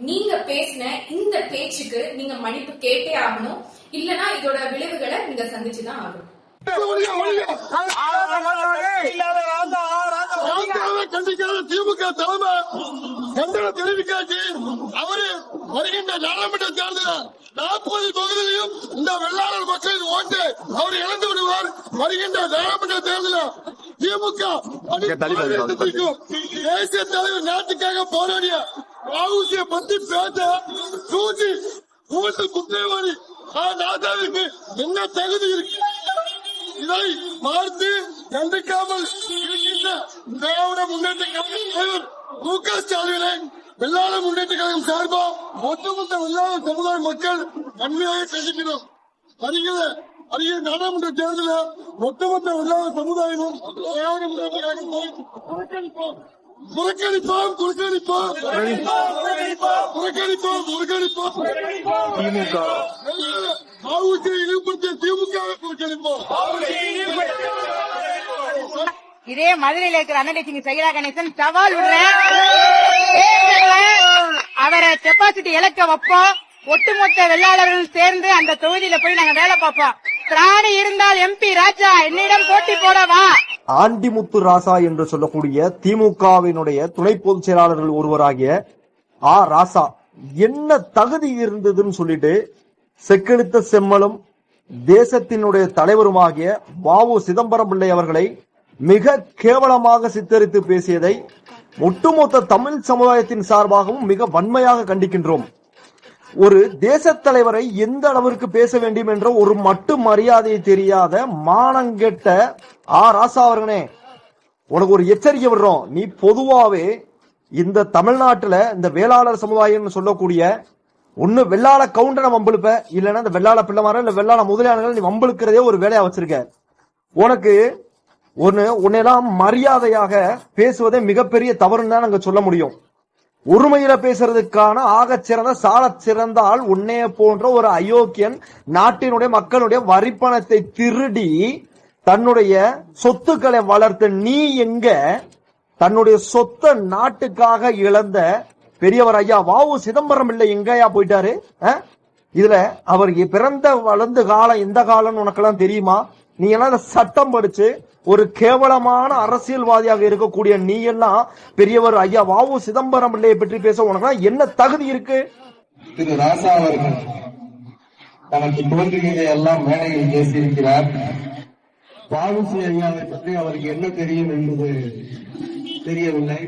நீங்க பேசின இந்த பேச்சுக்கு நீங்க மன்னிப்பு கேட்டே ஆகணும் இல்லனா இதோட விளைவுகளை நீங்க சந்திச்சுதான் ஆகணும் ஒழிய, ஒழிய. ராஜாவை கண்டிக்காத திமுக தலைமை கண்டன தெரிவிக்காச்சு அவரு வருகின்ற நாடாளுமன்ற தேர்தலில் நாற்பது தொகுதியிலும் இந்த வெள்ளாளர் மக்களின் ஓட்டு அவர் இழந்து விடுவார் வருகின்ற நாடாளுமன்ற தேர்தலில் திமுக தேசிய தலைவர் நாட்டுக்காக போராடிய ராகுசியை பத்தி பேச தூக்கி மூன்று குற்றவாளி நாட்டாவிற்கு என்ன தகுதி இருக்கு? இதை பார்த்து கண்டிக்காமல் இருக்கின்ற திராவிட முன்னேற்ற கழக தலைவர் மு க ஸ்டாலினை வெள்ளாள முன்னேற்ற கழகம் சார்பா ஒட்டுமொத்த வெள்ளாள சமுதாய மக்கள் நன்மையாக கண்டிக்கிறோம் வருகிற வருகிற நாடாளுமன்ற தேர்தலில் ஒட்டுமொத்த வெள்ளாள சமுதாயமும் புறக்கணிப்போம் புறக்கணிப்போம். புறக்கணிப்போம் புறக்கணிப்போம். புறக்கணிப்போம் திமுக. ஆவுக்கு இழிவுபடுத்திய திமுக புறக்கணிப்போம். இதே மதுரையில இருக்கிற அன்னலட்சுமி சைலா கணேசன் சவால் விடுறேன் அவரை டெபாசிட் இழக்க வைப்போம். ஒட்டுமொத்த வெள்ளாளர்கள் சேர்ந்து அந்த தொகுதியில போய் நாங்க வேலை பார்ப்போம். திராணி இருந்தால் எம்பி ராஜா என்னிடம் போட்டி போடவா? ஆண்டிமுத்து ராசா என்று சொல்லக்கூடிய திமுகவினுடைய துணை பொதுச் செயலாளர்கள் ஒருவராகிய ஆ ராசா. என்ன தகுதி இருந்ததுன்னு சொல்லிட்டு செக்கெடுத்த செம்மலும் தேசத்தினுடைய தலைவருமாகிய வாவு சிதம்பரம் பிள்ளை அவர்களை மிக கேவலமாக சித்தரித்து பேசியதை ஒட்டுமொத்த தமிழ் சமுதாயத்தின் சார்பாகவும் மிக வன்மையாக கண்டிக்கின்றோம். ஒரு தேச தலைவரை எந்த அளவிற்கு பேச வேண்டும் என்ற ஒரு மட்டு மரியாதை தெரியாத மானங்கெட்ட ஆ. ராசா அவர்களே உனக்கு ஒரு எச்சரிக்கை விடுறோம். நீ பொதுவாவே இந்த தமிழ்நாட்டுல இந்த வேளாளர் சமுதாயம்னு சொல்லக்கூடிய ஒன்னு வெள்ளாள கவுண்டனை வம்பிழுப்ப. இல்லைன்னா இந்த வெள்ளாள பிள்ளைமார இல்ல வெள்ளாள முதலியாளர்கள் நீ வம்பிழுக்கிறதே ஒரு வேலையா வச்சிருக்க. உனக்கு ஒன்னு உன்னெல்லாம் மரியாதையாக பேசுவதே மிகப்பெரிய தவறுன்னு தான் நாங்க சொல்ல முடியும். உரிமையில பேசுறதுக்கான ஆகச்சிறந்த சிறந்த சாலச் சிறந்த ஆள் உன்னைய போன்ற ஒரு அயோக்கியன் நாட்டினுடைய மக்களுடைய வரிப்பணத்தை திருடி தன்னுடைய சொத்துக்களை வளர்த்த நீ எங்க தன்னுடைய சொத்த நாட்டுக்காக இழந்த பெரியவர் ஐயா வாவு சிதம்பரம் இல்லை எங்கயா போயிட்டாரு? இதுல அவர் பிறந்த வளர்ந்து காலம் இந்த காலம்னு உனக்கெல்லாம் தெரியுமா? நீ எல்லாம் இந்த சட்டம் படிச்சு ஒரு கேவலமான அரசியல்வாதியாக இருக்கக்கூடிய நீ எல்லாம் பெரியவர் ஐயா வாவு சிதம்பரம் பிள்ளையை பற்றி பேச உனக்கு என்ன தகுதி இருக்கு? திரு ராசா அவர்கள் தனக்கு தோன்றியதை எல்லாம் மேடையில் பேசியிருக்கிறார். வாவுசி ஐயாவை பற்றி அவருக்கு என்ன தெரியும் என்பது தெரியவில்லை.